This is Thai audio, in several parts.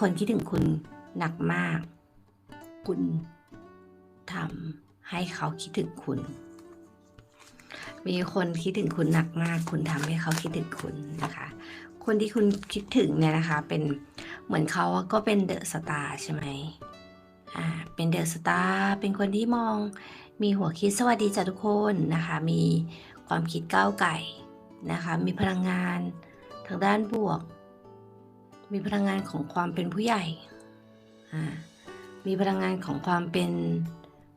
คนคิดถึงคุณหนักมาก คุณทำให้เขาคิดถึงคุณ มีคนคิดถึงคุณหนักมาก คุณทำให้เขาคิดถึงคุณนะคะ คนที่คุณคิดถึงเนี่ยนะคะ เป็นเหมือนเขาก็เป็นเดอะสตาร์ใช่ไหมอ่า เป็นเดอะสตาร์เป็นคนที่มอง มีหัวคิดสวัสดีจ้ะทุกคนนะคะ มีความคิดก้าวไก่นะคะ มีพลังงานทางด้านบวก มีพลังงานของความเป็นผู้ใหญ่อ่ามีพลังงานของความเป็น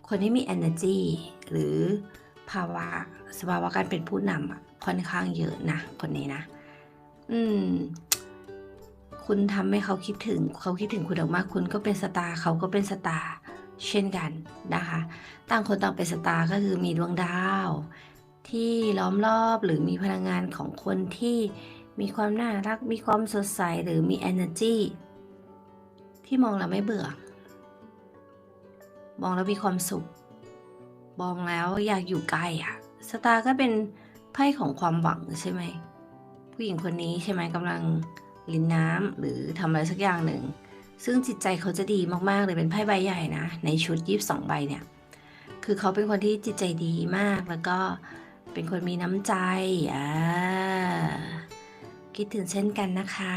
คนที่มี energy หรือภาวะสภาวะการเป็นผู้นำอะค่อนข้างเยอะนะ คนนี้นะ อืม คุณทำให้เขาคิดถึง เขาคิดถึงคุณมากคุณก็เป็นสตาร์เขาก็เป็นสตาร์เช่นกันนะคะ ต่างคนต่างเป็นสตาร์ก็คือมีดวงดาว ที่ล้อมรอบหรือมีพลังงานของคนที่ มีความน่ารัก มีความสดใส หรือมี energy ที่มองแล้วไม่เบื่อ มองแล้วมีความสุข มองแล้วอยากอยู่ใกล้อะสตาร์ก็เป็นไพ่ของความหวังใช่ไหม ผู้หญิงคนนี้ใช่ไหมกำลังลินน้ำหรือทำอะไรสักอย่างหนึ่ง ซึ่งจิตใจเขาจะดีมากๆเลยเป็นไพ่ใบใหญ่นะ ในชุดยีิบสองใบเนี่ย คือเขาเป็นคนที่จิตใจดีมากแล้วก็เป็นคนมีน้ำใจอ่า คิดถึงเช่นกันนะคะ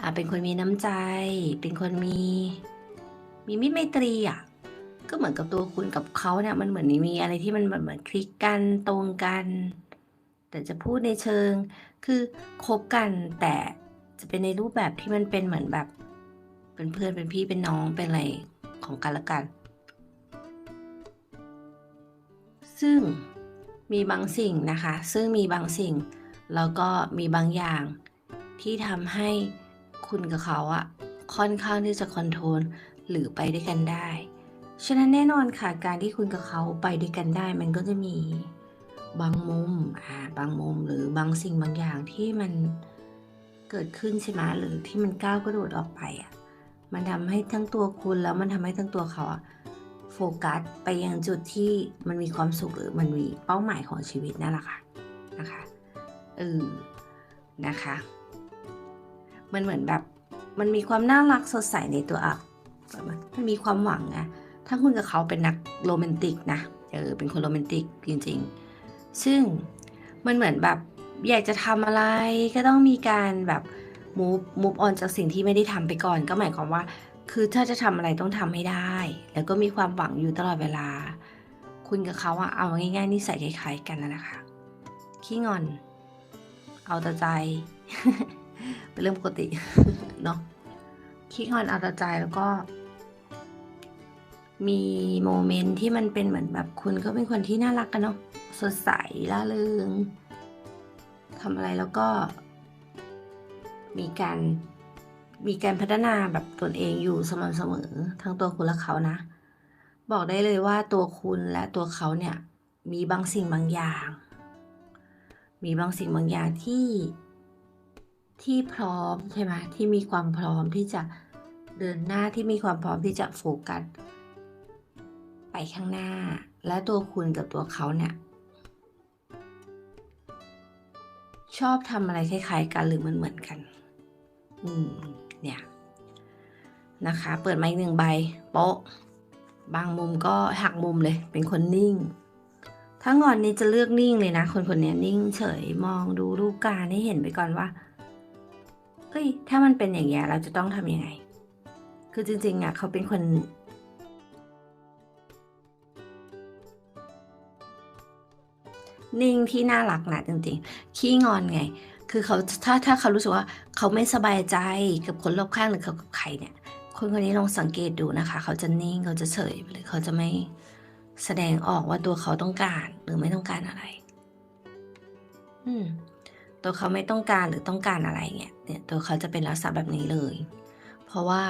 อ่าเป็นคนมีน้ำใจ เป็นคนมี มีมิตรไมตรีอะ ก็เหมือนกับตัวคุณกับเขาเนี่ยมันเหมือนมีอะไรที่มันเหมือนเหมือนคลิกกันตรงกัน แต่จะพูดในเชิง คือคบกันแต่จะเป็นในรูปแบบที่มันเป็นเหมือนแบบ เป็นเพื่อนเป็นพี่เป็นน้องเป็นอะไรของกันและกัน ซึ่งมีบางสิ่งนะคะ ซึ่งมีบางสิ่ง แล้วก็มีบางอย่างที่ทำให้คุณกับเขาอะค่อนข้างที่จะคอนโทรลหรือไปด้วยกันได้ ฉะนั้นแน่นอนค่ะการที่คุณกับเขาไปด้วยกันได้ มันก็จะมีบางมุมอ่าบางมุมหรือบางสิ่งบางอย่างที่มันเกิดขึ้นใช่ไหมหรือที่มันก้าวกระโดดออกไปอะมันทำให้ทั้งตัวคุณแล้วมันทำให้ทั้งตัวเขาอะโฟกัสไปยังจุดที่มันมีความสุขหรือมันมีเป้าหมายของชีวิตนั่นแหละค่ะนะคะ ออนะคะ มันเหมือนแบบมันมีความน่ารักสดใสในตัวอะมันมีความหวังอะถ้าคุณกับเขาเป็นนักโรแมนติกนะเออเป็นคนโรแมนติกจริงๆ ซึ่งมันเหมือนแบบอยากจะทำอะไรก็ต้องมีการแบบมูฟมูฟออนจากสิ่งที่ไม่ได้ทำไปก่อน ก็หมายความว่า คือถ้าจะทำอะไรต้องทำให้ได้ แล้วก็มีความหวังอยู่ตลอดเวลา คุณกับเขาอะเอาง่ายๆนิสัยคล้ายๆกันนะนะคะขี้งอน เอาแต่ใจ เป็นเรื่องปกติเนาะขี้งอนเอาแต่ใจแล้วก็ มีโมเมนต์ที่มันเป็นเหมือนแบบคุณก็เป็นคนที่น่ารักกันเนาะสดใสล่าเริงทำอะไรแล้วก็ มีการมีการพัฒนาแบบตนเองอยู่สม่ำเสมอ ทั้งตัวคุณและเขานะ บอกได้เลยว่าตัวคุณและตัวเขาเนี่ย มีบางสิ่งบางอย่าง มีบางสิ่งบางอย่างที่ที่พร้อมใช่ไหมที่มีความพร้อมที่จะเดินหน้าที่มีความพร้อมที่จะโฟกัสไปข้างหน้า และตัวคุณกับตัวเขาเนี่ยชอบทำอะไรคล้ายๆกันหรือมันเหมือนกัน อืม เนี่ย นะคะ เปิดมาอีกหนึ่งใบ โป๊ะ บางมุมก็หักมุมเลย เป็นคนนิ่ง ถ้างอนนี้จะเลือกนิ่งเลยนะ คนคนนี้นิ่งเฉยมองดูรูปการให้เห็นไปก่อนว่าเฮ้ย ถ้ามันเป็นอย่างเงี้ยเราจะต้องทำยังไง คือจริงๆอะเขาเป็นคนนิ่งที่น่ารักนะจริงๆ ขี้งอนไง คือเขาถ้าถ้าเขารู้สึกว่าเขาไม่สบายใจกับคนรอบข้างหรือเขากับใครเนี่ย คนคนนี้ลองสังเกตดูนะคะ เขาจะนิ่งเขาจะเฉยหรือเขาจะไม่ แสดงออกว่าตัวเขาต้องการหรือไม่ต้องการอะไร อืม ตัวเขาไม่ต้องการหรือต้องการอะไรเนี่ย เนี่ย ตัวเขาจะเป็นลักษณะแบบนี้เลย เพราะว่า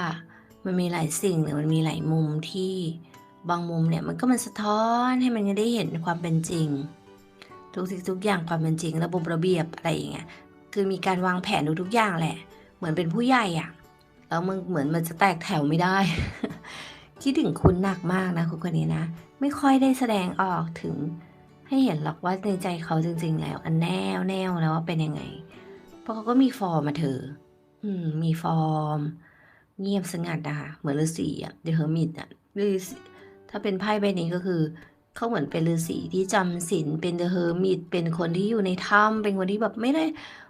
มันมีหลายสิ่งหรือมันมีหลายมุมที่บางมุมเนี่ยมันก็มันสะท้อนให้มันได้เห็นความเป็นจริง ทุกสิ่งทุกอย่างความเป็นจริง ระบบระเบียบอะไรอย่างเงี้ย คือมีการวางแผนทุกๆอย่างแหละ เหมือนเป็นผู้ใหญ่อะแล้วมึงเหมือนมันจะแตกแถวไม่ได้ คิดถึงคุณหนักมากนะคุณคนนี้นะ ไม่ค่อยได้แสดงออกถึง ให้เห็นหรอกว่าในใจเขาจริง ๆ แล้ว อันแน่วแน่วแล้วว่าเป็นยังไง เพราะเขาก็มีฟอร์มมาเธอ อืม มีฟอร์ม เงียบสงัดนะคะเหมือนฤาษีอะเดอะเฮอร์มิตอะฤาษีถ้าเป็นไพ่ใบนี้ก็คือเขาเหมือนเป็นฤาษีที่จำศีลเป็นเดอะเฮอร์มิตเป็นคนที่อยู่ในถ้ำเป็นคนที่แบบไม่ได้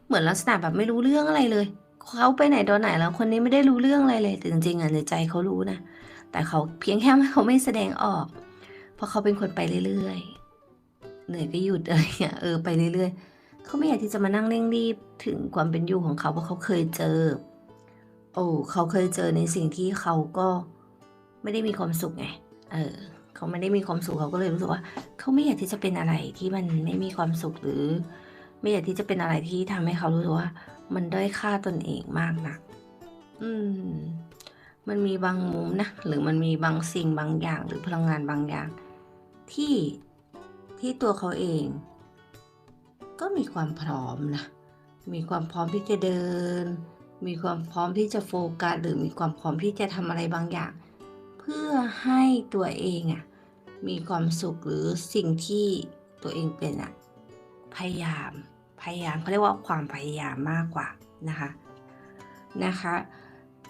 เหมือนลักษณะแบบไม่รู้เรื่องอะไรเลยเขาไปไหนตอนไหนแล้วคนนี้ไม่ได้รู้เรื่องอะไรเลยแต่จริงๆอะในใจเขารู้นะ แต่เขาเพียงแค่เขาไม่แสดงออก เพราะเขาเป็นคนไปเรื่อยๆ เหนื่อยก็หยุดอะไรเงี้ยเออไปเรื่อยๆ เขาไม่อยากที่จะมานั่งเร่งรีบถึงความเป็นอยู่ของเขาเพราะเขาเคยเจอ โอ้เขาเคยเจอในสิ่งที่เขาก็ไม่ได้มีความสุขไง เออเขาไม่ได้มีความสุขเขาก็เลยรู้สึกว่า เขาไม่อยากที่จะเป็นอะไรที่มันไม่มีความสุขหรือ ไม่อยากที่จะเป็นอะไรที่ทำให้เขารู้สึกว่า มันด้อยค่าตนเองมากนัก อืม มันมีบางมุมนะหรือมันมีบางสิ่งบางอย่าง หรือพลังงานบางอย่าง ที่ที่ตัวเขาเอง ก็มีความพร้อมนะ มีความพร้อมที่จะเดิน มีความพร้อมที่จะโฟกัสหรือมีความพร้อมที่จะทำอะไรบางอย่าง เพื่อให้ตัวเองอะมีความสุขหรือสิ่งที่ตัวเองเป็นอะพยายาม พยายามเขาเรียกว่าความพยายามมากกว่านะคะนะคะ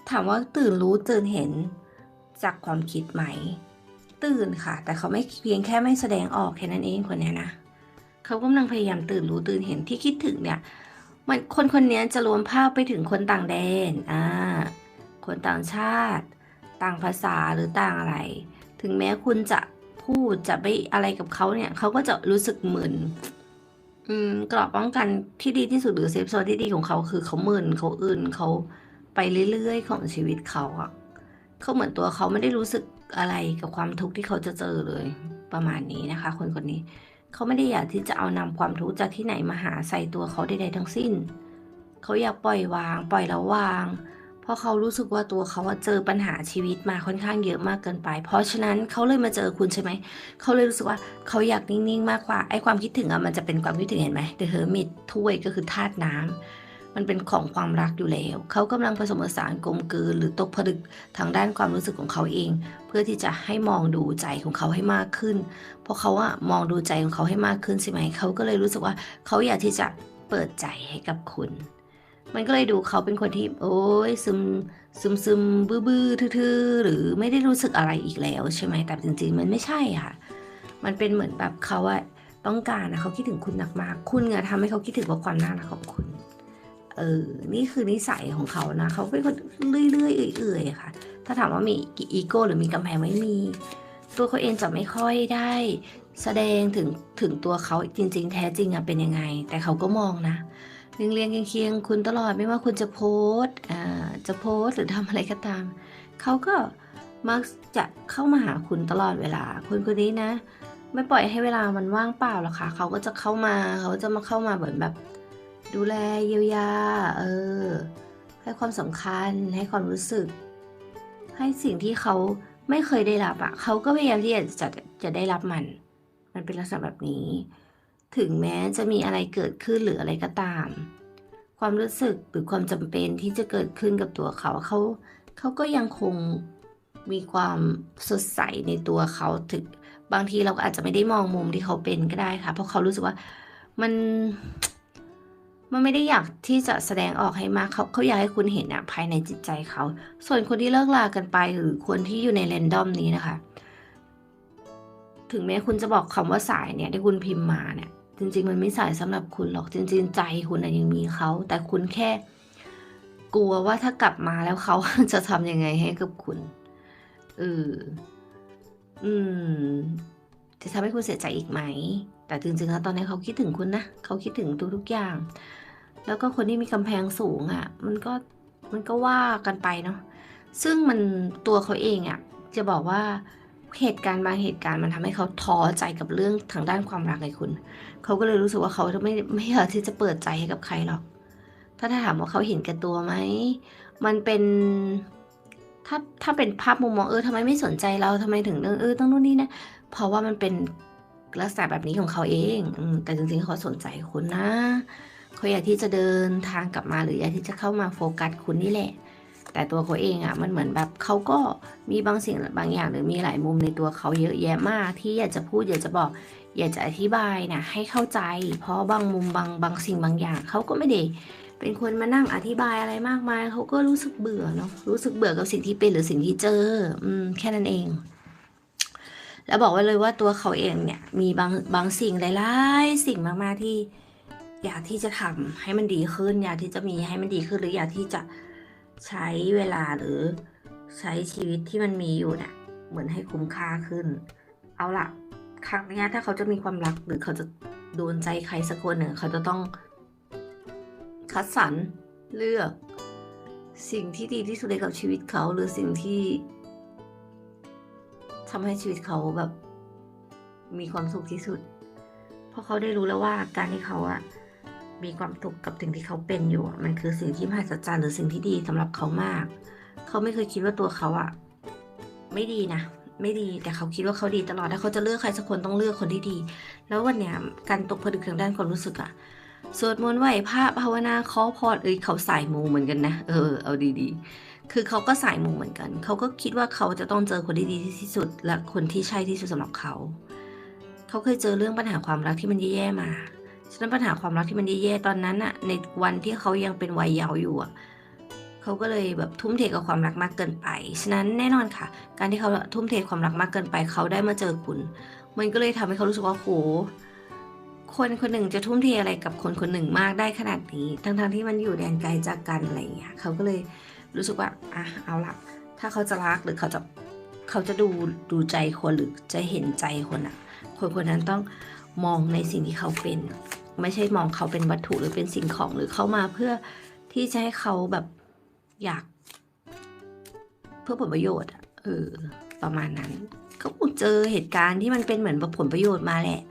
ถามว่าตื่นรู้ตื่นเห็นจากความคิดไหม ตื่นค่ะ แต่เขาไม่เพียงแค่ไม่แสดงออกแค่นั้นเองคนนี้นะเขากำลังพยายามตื่นรู้ตื่นเห็นที่คิดถึงเนี่ยมันคนคนนี้จะรวมภาพไปถึงคนต่างแดนอ่าคนต่างชาติ ต่างภาษาหรือต่างอะไร ถึงแม้คุณจะพูดจะไปอะไรกับเขาเนี่ยเขาก็จะรู้สึกมึนอืมกรอบป้องกันที่ดีที่สุดหรือเซฟโซนที่ดีของเขาคือเขามึนเขาอื่นเขาไปเรื่อยๆ ของชีวิตเขาอะเขาเหมือนตัวเขาไม่ได้รู้สึก อะไรกับความทุกข์ที่เขาจะเจอเลย ประมาณนี้นะคะ คนคนนี้ เขาไม่ได้อยากที่จะเอานำความทุกข์จากที่ไหนมาหาใส่ตัวเขาใดๆทั้งสิ้น เขาอยากปล่อยวาง ปล่อยแล้ววาง เพราะเขารู้สึกว่าตัวเขาเจอปัญหาชีวิตมาค่อนข้างเยอะมากเกินไป เพราะฉะนั้นเขาเลยมาเจอคุณใช่ไหม เขาเลยรู้สึกว่าเขาอยากนิ่งๆ มากกว่าไอ้ความคิดถึงอะมันจะเป็นความคิดถึงเห็นไหม The Hermit ถ้วยก็คือธาตุน้ำ มันเป็นของความรักอยู่แล้ว เขากำลังผสมผสานกลมกลืนหรือตกผลึกทางด้านความรู้สึกของเขาเอง เพื่อที่จะให้มองดูใจของเขาให้มากขึ้น เพราะเขาอะมองดูใจของเขาให้มากขึ้นใช่ไหม เขาก็เลยรู้สึกว่าเขาอยากที่จะเปิดใจให้กับคุณ มันก็เลยดูเขาเป็นคนที่ โอ้ยซึมซึมซึมบื้อบื้อทื่อหรือไม่ได้รู้สึกอะไรอีกแล้วใช่ไหมแต่จริงๆ มันไม่ใช่ค่ะ มันเป็นเหมือนแบบเขาอะต้องการนะเขาคิดถึงคุณหนักมาก คุณอะทำให้เขาคิดถึงว่าความน่ารักของคุณ เออ นี่คือนิสัยของเขานะ เขาเป็นคนเรื่อยๆเอื่อยๆค่ะ ถ้าถามว่ามีอีโก้หรือมีกำแพงไม่มี ตัวเขาเองจะไม่ค่อยได้ แสดงถึงถึงตัวเขาจริง ๆ แท้จริงอะเป็นยังไง แต่เขาก็มองนะเรียงเรียงเคียงๆคุณตลอดไม่ว่าคุณจะโพสอ่าจะโพสหรือทำอะไรก็ตาม เขาก็มักจะเข้ามาหาคุณตลอดเวลาคนคนนี้นะ ไม่ปล่อยให้เวลามันว่างเปล่าหรอกค่ะ เขาก็จะเข้ามาเขาจะมาเข้ามาเหมือนแบบ ดูแลเยียวยา เออ ให้ความสำคัญให้ความรู้สึก ให้สิ่งที่เขาไม่เคยได้รับอะเขาก็พยายามที่จะจะจะได้รับมัน มันเป็นลักษณะแบบนี้ ถึงแม้จะมีอะไรเกิดขึ้นหรืออะไรก็ตาม ความรู้สึกหรือความจำเป็นที่จะเกิดขึ้นกับตัวเขาเขาเขาก็ยังคงมีความสดใสในตัวเขาถึงบางทีเราก็อาจจะไม่ได้มองมุมที่เขาเป็นก็ได้ค่ะ เพราะเขารู้สึกว่ามัน มันไม่ได้อยากที่จะแสดงออกให้มากเขาเขาอยากให้คุณเห็นอะภายในจิตใจเขา ส่วนคนที่เลิกลากันไปหรือคนที่อยู่ในเรนดอมนี้นะคะ ถึงแม้คุณจะบอกคำว่าสายเนี่ยที่คุณพิมพ์มาเนี่ย จริง ๆ มันไม่สายสำหรับคุณหรอกจริง ๆ ใจคุณอะยังมีเขา แต่คุณแค่ กลัวว่าถ้ากลับมาแล้วเขาจะทำยังไงให้กับคุณเอออืม จะทำให้คุณเสียใจอีกไหมแต่จริงๆแล้วตอนนี้เขาคิดถึงคุณนะ เขาคิดถึงทุกๆอย่าง แล้วก็คนที่มีกำแพงสูงอะ่ะ มันก็มันก็ว่ากันไปเนาะ ซึ่งมันตัวเขาเองอะ่ะจะบอกว่าเหตุการณ์บางเหตุการณ์มันทำให้เขาท้อใจกับเรื่องทางด้านความรักในคุณ เขาก็เลยรู้สึกว่าเขาไม่ไม่อยากที่จะเปิดใจให้กับใครหรอกถ้าถ้าถามว่าเขาเห็นแก่ตัวไหม มันเป็น ถ้าถ้าเป็นภาพมุมมองเออทำไมไม่สนใจเราทำไมถึงเรื่องเออต้องนู่นนี่นะ เพราะว่ามันเป็นลักษณะแบบนี้ของเขาเอง แต่จริงๆเขาสนใจคุณนะ เขาอยากที่จะเดินทางกลับมาหรืออยากที่จะเข้ามาโฟกัสคุณนี่แหละ แต่ตัวเขาเองอะ่ะมันเหมือนแบบเขาก็มีบางสิ่งบางอย่างหรือมีหลายมุมในตัวเขาเยอะแยะมากที่อยากจะพูดอยากจะบอก อยากจะอธิบายนะให้เข้าใจ เพราะบางมุมบางบางสิ่งบางอย่างเขาก็ไม่ได้เป็นคนมานั่งอธิบายอะไรมากมายเขาก็รู้สึกเบื่อเนาะรู้สึกเบื่อกับสิ่งที่เป็นหรือสิ่งที่เจอ อืมแค่นั้นเองแล้วบอกไว้เลยว่าตัวเขาเองเนี่ยมีบางบางสิ่งหลาย ๆ สิ่งมาก ๆ ที่ อยากที่จะทำให้มันดีขึ้น อยากที่จะมีให้มันดีขึ้น หรืออยากที่จะใช้เวลาหรือใช้ชีวิตที่มันมีอยู่เนี่ยเหมือนให้คุ้มค่าขึ้น เอาล่ะครั้งนี้ถ้าเขาจะมีความรักหรือเขาจะโดนใจใครสักคนหนึ่ง เขาจะต้อง คัดสรรเลือก สิ่งที่ดีที่สุดในกับชีวิตเขาหรือสิ่งที่ทำให้ชีวิตเขาแบบมีความสุขที่สุด เพราะเขาได้รู้แล้วว่าการที่เขาอะ มีความสุขกับสิ่งที่เขาเป็นอยู่ มันคือสิ่งที่มหัศจรรย์หรือสิ่งที่ดีสำหรับเขามาก เขาไม่เคยคิดว่าตัวเขาอะไม่ดีนะไม่ดีแต่เขาคิดว่าเขาดีตลอดถ้าเขาจะเลือกใครสักคนต้องเลือกคนที่ดี แล้ววันเนี้ยการตกผลึกทางด้านความรู้สึกอะสวดมนต์ไหว้พระภาวนาขอพรเอ้ยเขาสายมูเหมือนกันนะเออเอาดีๆ คือเขาก็สายมูเหมือนกัน เขาก็คิดว่าเขาจะต้องเจอคนที่ดีที่สุด และคนที่ใช่ที่สุดสำหรับเขา เขาเคยเจอเรื่องปัญหาความรักที่มันแย่ๆมา ฉะนั้นปัญหาความรักที่มันแย่ๆตอนนั้นอะในวันที่เขายังเป็นวัยเยาว์อยู่อะเขาก็เลยแบบทุ่มเทกับความรักมากเกินไป ฉะนั้นแน่นอนค่ะ การที่เขาทุ่มเทความรักมากเกินไป เขาได้มาเจอคุณ มันก็เลยทำให้เขารู้สึกว่าโหคนคนหนึ่งจะทุ่มเทอะไรกับคนคนหนึ่งมากได้ขนาดนี้ ทั้งๆที่มันอยู่แดนไกลจากกันอะไรอย่างเงี้ย เขาก็เลยรู้สึกว่าอะเอาละถ้าเขาจะรักหรือเขาจะเขาจะดูดูใจคนหรือจะเห็นใจคนอะคนคนนั้นต้องมองในสิ่งที่เขาเป็น ไม่ใช่มองเขาเป็นวัตถุหรือเป็นสิ่งของหรือเข้ามาเพื่อที่จะให้เขาแบบอยาก เพื่อผลประโยชน์เออประมาณนั้นเขาคงเจอเหตุการณ์ที่มันเป็นเหมือนแบบผลประโยชน์มาแหละ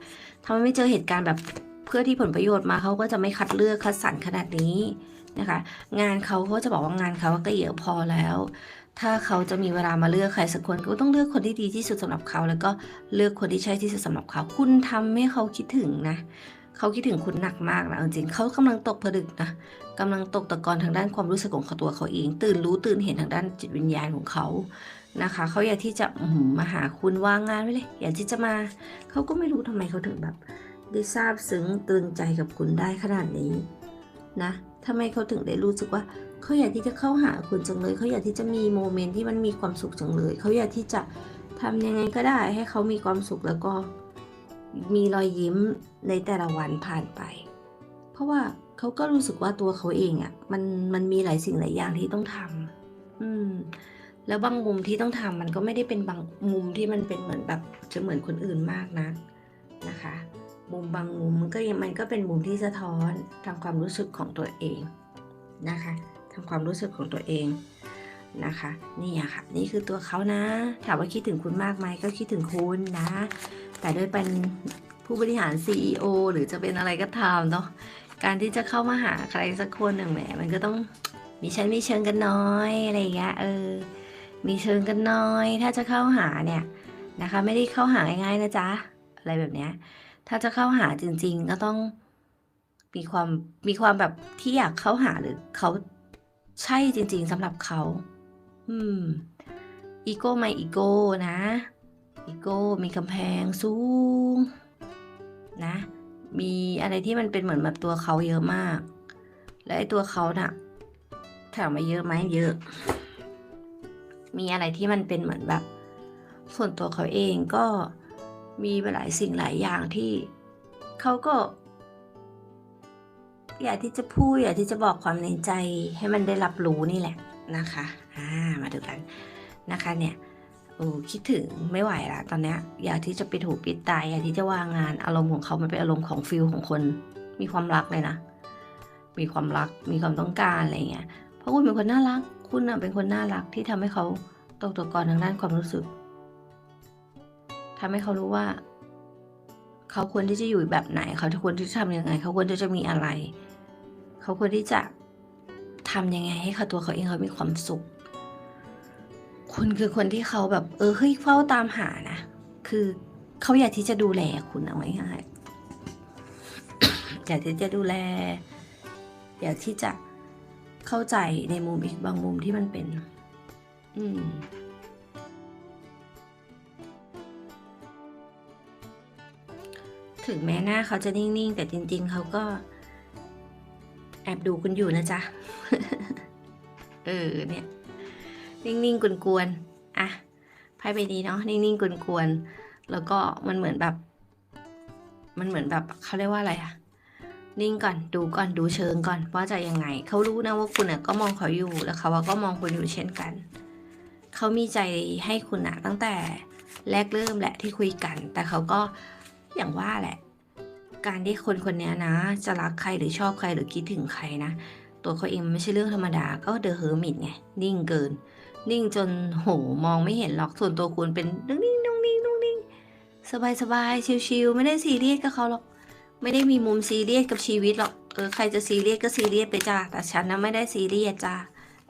ถ้ามันไม่เจอเหตุการณ์แบบเพื่อที่ผลประโยชน์มาเขาก็จะไม่คัดเลือกคัดสรรขนาดนี้นะคะ งานเขาเขาจะบอกว่างานเขาก็เยอะพอแล้ว ถ้าเขาจะมีเวลามาเลือกใครสักคนก็ต้องเลือกคนที่ดีที่สุดสำหรับเขา แล้วก็เลือกคนที่ใช่ที่สุดสำหรับเขา คุณทำให้เขาคิดถึงนะ เขาคิดถึงคุณหนักมากนะจริงเขากำลังตกผลึกนะกำลังตกตะกอนทางด้านความรู้สึกของตัวเขาเอง ตื่นรู้ตื่นเห็นทางด้านจิตวิญญาณของเขานะคะเขาอยากที่จะมาหาคุณวางงานไว้เลย อยากที่จะมาเขาก็ไม่รู้ทำไมเขาถึงแบบได้ซาบซึ้งตรึงใจกับคุณได้ขนาดนี้นะทำไมเขาถึงได้รู้สึกว่าเขาอยากที่จะเข้าหาคุณจังเลยเขาอยากที่จะมีโมเมนต์ที่มันมีความสุขจังเลยเขาอยากที่จะทำยังไงก็ได้ให้เขามีความสุขแล้วก็ มีรอยยิ้มในแต่ละวันผ่านไป เพราะว่าเขาก็รู้สึกว่าตัวเขาเองอะ่ะมันมันมีหลายสิ่งหลายอย่างที่ต้องทำอืม แล้วบางมุมที่ต้องทำมันก็ไม่ได้เป็นบางมุมที่มันเป็นเหมือนแบบจะเหมือนคนอื่นมากนะนะคะ มุมบางมุมมันก็ยังมันก็เป็นมุมที่สะท้อนทางความรู้สึกของตัวเองนะคะทางความรู้สึกของตัวเองนะคะนี่อะค่ะ นี่คือตัวเขานะ ถามว่าคิดถึงคุณมากไหมก็คิดถึงคุณนะ แต่ด้วยเป็นผู้บริหาร CEO หรือจะเป็นอะไรก็ตามเนาะการที่จะเข้ามาหาใครสักคนหนึ่งแหมมันก็ต้องมีชั้นมีเชิงกันน้อยอะไรอย่างเงี้ยเออ มีเชิงกันน้อย ถ้าจะเข้าหาเนี่ยนะคะ ไม่ได้เข้าหาง่ายๆนะจ๊ะอะไรแบบเนี้ยถ้าจะเข้าหาจริง ๆ ก็ต้องมีความมีความแบบที่อยากเข้าหาหรือเขาใช่จริง ๆสำหรับเขา อืม อีโก้ไม่อีโก้นะ อีโก้มีกำแพงสูงนะ มีอะไรที่มันเป็นเหมือนแบบตัวเขาเยอะมาก และไอ้ตัวเขาน่ะถามมาเยอะไหมเยอะ มีอะไรที่มันเป็นเหมือนแบบ ส่วนตัวเขาเองก็มีหลายสิ่งหลายอย่างที่เขาก็ อยากที่จะพูดอยากที่จะบอกความในใจให้มันได้รับรู้นี่แหละนะคะ อ่า มาดูกันนะคะเนี่ย โอ้คิดถึงไม่ไหวละตอนเนี้ยอยากที่จะปิดหูปิดตายอยากที่จะวางงานอารมณ์ของเขามันเป็นอารมณ์ของฟิลของคน มีความรักเลยนะ มีความรักมีความต้องการอะไรเงี้ยเพราะคุณเป็นคนน่ารัก คุณนะเป็นคนน่ารักที่ทำให้เขาตกตะกอนทางด้านความรู้สึกทำให้เขารู้ว่า เขาควรที่จะอยู่แบบไหน เขาควรที่จะทำยังไง เขาควรที่จะมีอะไร เขาควรที่จะทำยังไงให้เขาตัวเขาเองเขามีความสุข คุณคือคนที่เขาแบบ เออเฮ้ยเฝ้าตามหานะ คือเขาอยากที่จะดูแลคุณเอาง่ายๆอยากที่จะดูแล อยากที่จะเข้าใจในมุมอีกบางมุมที่มันเป็น อืมถึงแม้หน้าเขาจะนิ่ง ๆ แต่จริง ๆ เขาก็ แอบดูคุณอยู่นะจ๊ะ เออเนี่ย นิ่งๆกวนๆอะไพ่ใบนี้เนาะนิ่งๆกวนๆแล้วก็มันเหมือนแบบ มันเหมือนแบบเขาเรียกว่าอะไรอะนิ่งก่อนดูก่อนดูเชิงก่อนว่าจะยังไง เขารู้นะว่าคุณอะก็มองเขาอยู่แล้วเขาก็มองคุณอยู่เช่นกัน เขามีใจให้คุณอะตั้งแต่แรกเริ่มแหละที่คุยกัน แต่เขาก็อย่างว่าแหละ การที่คนคนนี้นะ จะรักใครหรือชอบใครหรือคิดถึงใครนะ ตัวเขาเองมันไม่ใช่เรื่องธรรมดาก็เดอะเฮอร์มิตไงนิ่งเกิน นิ่งจนโหมองไม่เห็นหรอกส่วนตัวคุณเป็นนิ่งนิ่งนุ่งนิ่งนุ่งนิ่งสบายสบายชิวๆไม่ได้ซีเรียสกับเขาหรอกไม่ได้มีมุมซีเรียสกับชีวิตหรอกเออใครจะซีเรียสก็ซีเรียสไปจ้าแต่ฉันนะไม่ได้ซีเรียสจ้า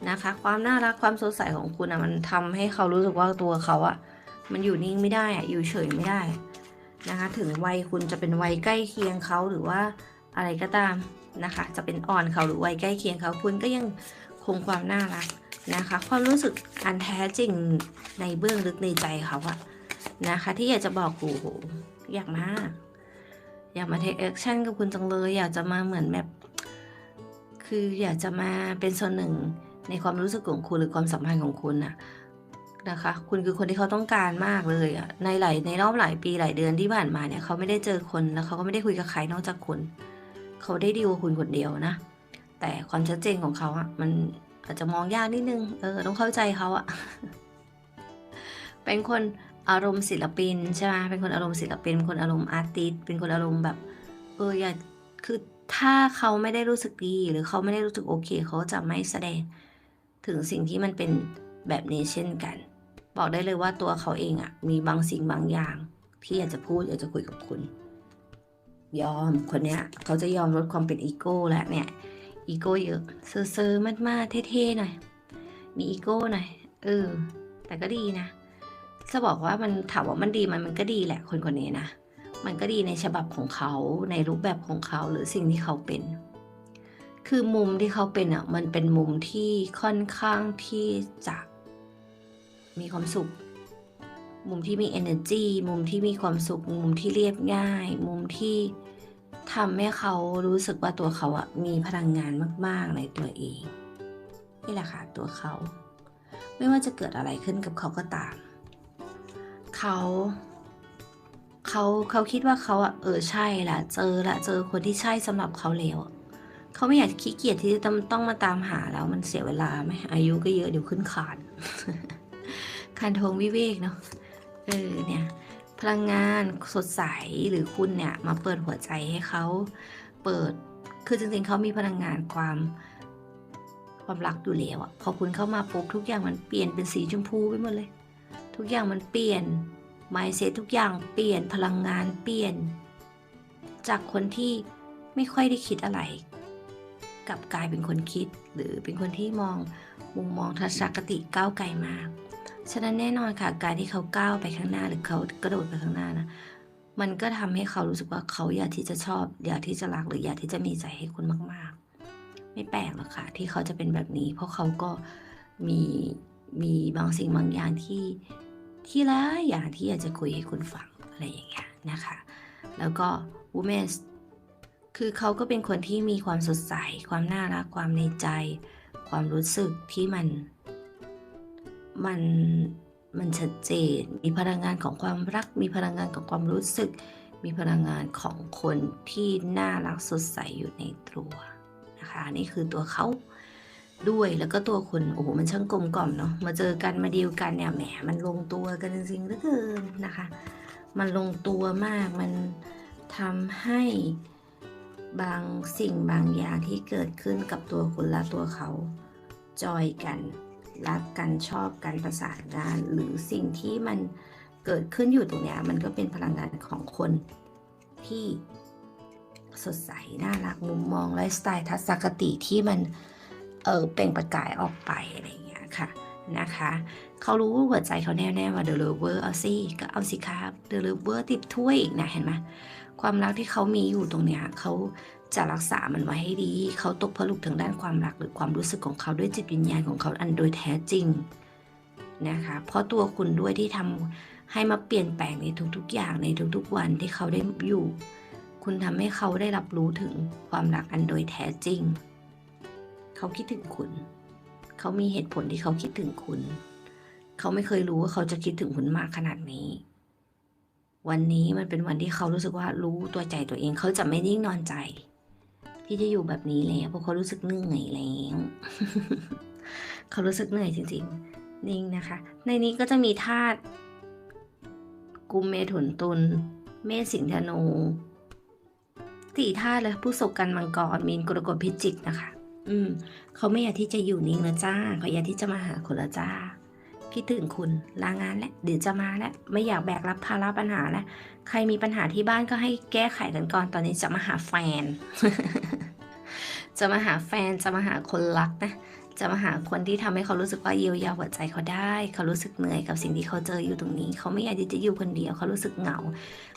นะคะ ความน่ารักความสดใสของคุณอะมันทำให้เขารู้สึกว่าตัวเขาอะมันอยู่นิ่งไม่ได้อะอยู่เฉยไม่ได้นะคะถึงวัยคุณจะเป็นวัยใกล้เคียงเขาหรือว่าอะไรก็ตามนะคะ จะเป็นอ่อนเขาหรือวัยใกล้เคียงเขาคุณก็ยังคงความน่ารัก นะคะ ความรู้สึกอันแท้จริงในเบื้องลึกในใจเขาอะนะคะ ที่อยากจะบอกกูโหอยากมาก อยากมาเทคแอคชั่นกับคุณจังเลย อยากจะมาเหมือนแบบคืออยากจะมาเป็นส่วนหนึ่งในความรู้สึกของคุณหรือความสัมพันธ์ของคุณอะนะคะ คุณคือคนที่เขาต้องการมากเลยอะในหลายในรอบหลายปีหลายเดือนที่ผ่านมาเนี่ยเขาไม่ได้เจอคนแล้วเขาก็ไม่ได้คุยกับใครนอกจากคุณ เขาได้ดีลกับคุณคนเดียวนะ แต่ความชัดเจนของเขาอะมัน อาจจะมองยากนิดนึง เออ ต้องเข้าใจเขาอะ เป็นคนอารมณ์ศิลปินใช่ไหมเป็นคนอารมณ์ศิลปิน เป็นคนอารมณ์อาร์ติส เป็นคนอารมณ์แบบ เออ อย่าคือถ้าเขาไม่ได้รู้สึกดี หรือเขาไม่ได้รู้สึกโอเค เขาจะไม่แสดงถึงสิ่งที่มันเป็นแบบนี้เช่นกัน บอกได้เลยว่าตัวเขาเองอะมีบางสิ่งบางอย่าง ที่อยากจะพูดอยากจะคุยกับคุณ ยอมคนเนี้ย เขาจะยอมลดความเป็นอีโก้แล้วเนี่ย อีโก้เยอะเซอร์เซอร์มากๆเท่ๆหน่อย มีอีโก้หน่อย เออ แต่ก็ดีนะ จะบอกว่ามันถามว่ามันดีมันมันก็ดีแหละคนคนนี้นะ มันก็ดีในฉบับของเขาในรูปแบบของเขาหรือสิ่งที่เขาเป็น คือมุมที่เขาเป็นอะ มันเป็นมุมที่ค่อนข้างที่จะมีความสุข มุมที่มี energy มุมที่มีความสุข มุมที่เรียบง่าย มุมที่ ทำให้เขารู้สึกว่าตัวเขาอะมีพลังงานมาก ๆ ในตัวเอง นี่แหละค่ะตัวเขา ไม่ว่าจะเกิดอะไรขึ้นกับเขาก็ตาม เขาเขาเขาคิดว่าเขาอะเออใช่ละเจอละเจอคนที่ใช่สำหรับเขาแล้วเขาไม่อยากขี้เกียจที่จะต้องต้องมาตามหาแล้วมันเสียเวลาไหมอายุก็เยอะเดี๋ยวขึ้นคานคานทงวิเวกเนาะเออเนี่ย พลังงานสดใสหรือคุณเนี่ยมาเปิดหัวใจให้เขาเปิดคือจริงๆเขามีพลังงานความความรักอยู่แล้วอะพอคุณเข้ามาปุ๊บทุกอย่างมันเปลี่ยนเป็นสีชมพูไปหมดเลย ทุกอย่างมันเปลี่ยน mindset ทุกอย่างเปลี่ยนพลังงานเปลี่ยน จากคนที่ไม่ค่อยได้คิดอะไรกลับกลายเป็นคนคิดหรือเป็นคนที่มองมุมมองทัศนคติก้าวไกลมาก ฉะนั้นแน่นอนค่ะ การที่เขาก้าวไปข้างหน้าหรือเขากระโดดไปข้างหน้านะ มันก็ทำให้เขารู้สึกว่าเขาอยากที่จะชอบ อยากที่จะรักหรืออยากที่จะมีใจให้คุณมาก ๆ ไม่แปลกหรอกค่ะ ที่เขาจะเป็นแบบนี้ เพราะเขาก็มีมีบางสิ่งบางอย่างที่ที่ละอย่างที่อยากจะคุยให้คุณฟังอะไรอย่างเงี้ยนะคะ แล้วก็ women คือเขาก็เป็นคนที่มีความสดใส ความน่ารัก ความในใจ ความรู้สึกที่มัน มันมันชัดเจน มีพลังงานของความรัก มีพลังงานของความรู้สึก มีพลังงานของคนที่น่ารักสดใสอยู่ในตัวนะคะนี่คือตัวเขาด้วยแล้วก็ตัวคุณโอ้โหมันช่างกลมกล่อมเนาะมาเจอกันมาดีลกันเนี่ยแหมมันลงตัวกันจริงๆเหลือเกินนะคะ มันลงตัวมากมันทำให้บางสิ่งบางอย่างที่เกิดขึ้นกับตัวคุณและตัวเขาจอยกัน รักกันชอบกันประสานงาน หรือสิ่งที่มันเกิดขึ้นอยู่ตรงนี้มันก็เป็นพลังงานของคนที่สดใส น่ารักมุมมองไลฟ์สไตล์ทัศนคติที่มันเออเปล่งประกายออกไปอะไรอย่างเงี้ยค่ะนะคะ เขารู้หัวใจเขาแน่ๆว่า The Lover เอาสิก็เอาสิครับ The Lover ติดถ้วยอีกนะเห็นไหมความรักที่เขามีอยู่ตรงเนี้ยเขา จะรักษามันไว้ให้ดี เขาตกผลึกทางด้านความรักหรือความรู้สึกของเขาด้วยจิตวิญญาณของเขาอันโดยแท้จริงนะคะ เพราะตัวคุณด้วยที่ทำให้มาเปลี่ยนแปลงในทุกๆ อย่างในทุกๆ วันที่เขาได้อยู่ คุณทำให้เขาได้รับรู้ถึงความรักอันโดยแท้จริง เขาคิดถึงคุณ เขามีเหตุผลที่เขาคิดถึงคุณ เขาไม่เคยรู้ว่าเขาจะคิดถึงคุณมากขนาดนี้วันนี้มันเป็นวันที่เขารู้สึกว่ารู้ตัวใจตัวเองเขาจะไม่นิ่งนอนใจ ที่จะอยู่แบบนี้แล้วเพราะเขารู้สึกเหนื่อยแล้วเขารู้สึกเหนื่อยจริง ๆ นิ่งนะคะ ในนี้ก็จะมีธาตุกุมเมถุนตุลเมษสิงห์ธนูสี่ธาตุเลยผู้ศกกันมังกรมีนกรกฎพิจิกนะคะ อืมเขาไม่อยากที่จะอยู่นิ่งนะจ้าเขาอยากที่จะมาหาคนละจ้าคิดถึงคุณลางานแล้วเดี๋ยวจะมาแล้วไม่อยากแบกรับภาระปัญหาแล้วใครมีปัญหาที่บ้านก็ให้แก้ไขกันก่อนตอนนี้จะมาหาแฟน จะมาหาแฟนจะมาหาคนรักนะจะมาหาคนที่ทำให้เขารู้สึกว่าเยียวยาหัวใจเขาได้ เขารู้สึกเหนื่อยกับสิ่งที่เขาเจออยู่ตรงนี้ เขาไม่อยากที่จะอยู่คนเดียว เขารู้สึกเหงา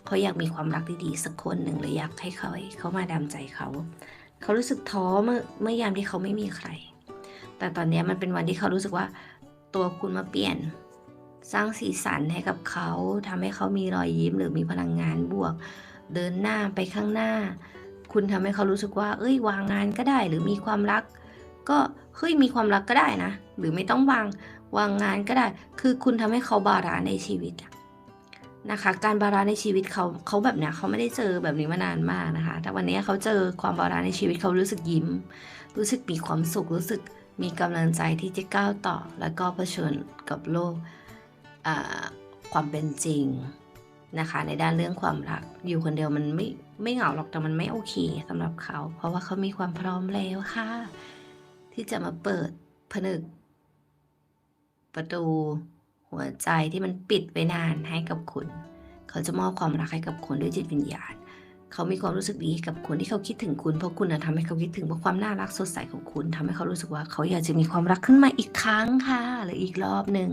เขาอยากมีความรักดีๆสักคนหนึ่งเลยอยากให้เขาเขามาดามใจเขา เขารู้สึกท้อเมื่อเมื่อยามที่เขาไม่มีใคร แต่ตอนนี้มันเป็นวันที่เขารู้สึกว่าตัวคุณมาเปลี่ยน สร้างสีสันให้กับเขาทำให้เขามีรอยยิ้มหรือมีพลังงานบวก เดินหน้าไปข้างหน้า คุณทำให้เขารู้สึกว่า เอ้ยวางงานก็ได้ หรือมีความรัก ก็เฮ้ยมีความรักก็ได้นะ หรือไม่ต้องวางวางงานก็ได้ คือคุณทำให้เขาบาลานในชีวิตอะนะคะ การบาลานในชีวิตเขาเขาแบบเนี้ยเขาไม่ได้เจอแบบนี้มานานมากนะคะ แต่วันนี้เขาเจอความบาลานในชีวิตเขารู้สึกยิ้ม รู้สึกมีความสุข รู้สึกมีกำลังใจที่จะก้าวต่อ แล้วก็เผชิญกับโลกความเป็นจริงนะคะ ในด้านเรื่องความรัก อยู่คนเดียวมันไม่ ไม่เหงาหรอกแต่มันไม่โอเคสำหรับเขา เพราะว่าเขามีความพร้อมแล้วค่ะ ที่จะมาเปิดผนึก ประตูหัวใจที่มันปิดไปนานให้กับคุณ เขาจะมอบความรักให้กับคุณด้วยจิตวิญญาณ เขามีความรู้สึกดีกับคนที่เขาคิดถึงคุณเพราะคุณนะทำให้เขาคิดถึงเพราะความน่ารักสดใสของคุณทำให้เขารู้สึกว่าเขาอยากจะมีความรักขึ้นมาอีกครั้งค่ะหรืออีกรอบหนึ่ง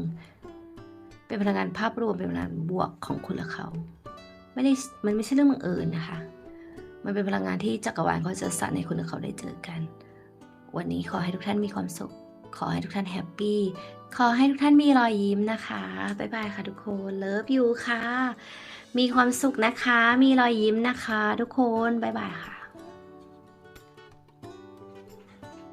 เป็นพลังงานภาพรวมเป็นพลังงานบวกของคุณและเขา ไม่ได้มันไม่ใช่เรื่องบังเอิญนะคะ มันเป็นพลังงานที่จักรวาลเขาจะสั่นให้คุณและเขาได้เจอกัน วันนี้ขอให้ทุกท่านมีความสุข ขอให้ทุกท่านแฮปปี้ ขอให้ทุกท่านมีรอยยิ้มนะคะ บ๊ายบายค่ะทุกคน เลิฟยูค่ะ มีความสุขนะคะ มีรอยยิ้มนะคะ ทุกคน บ๊ายบายค่ะ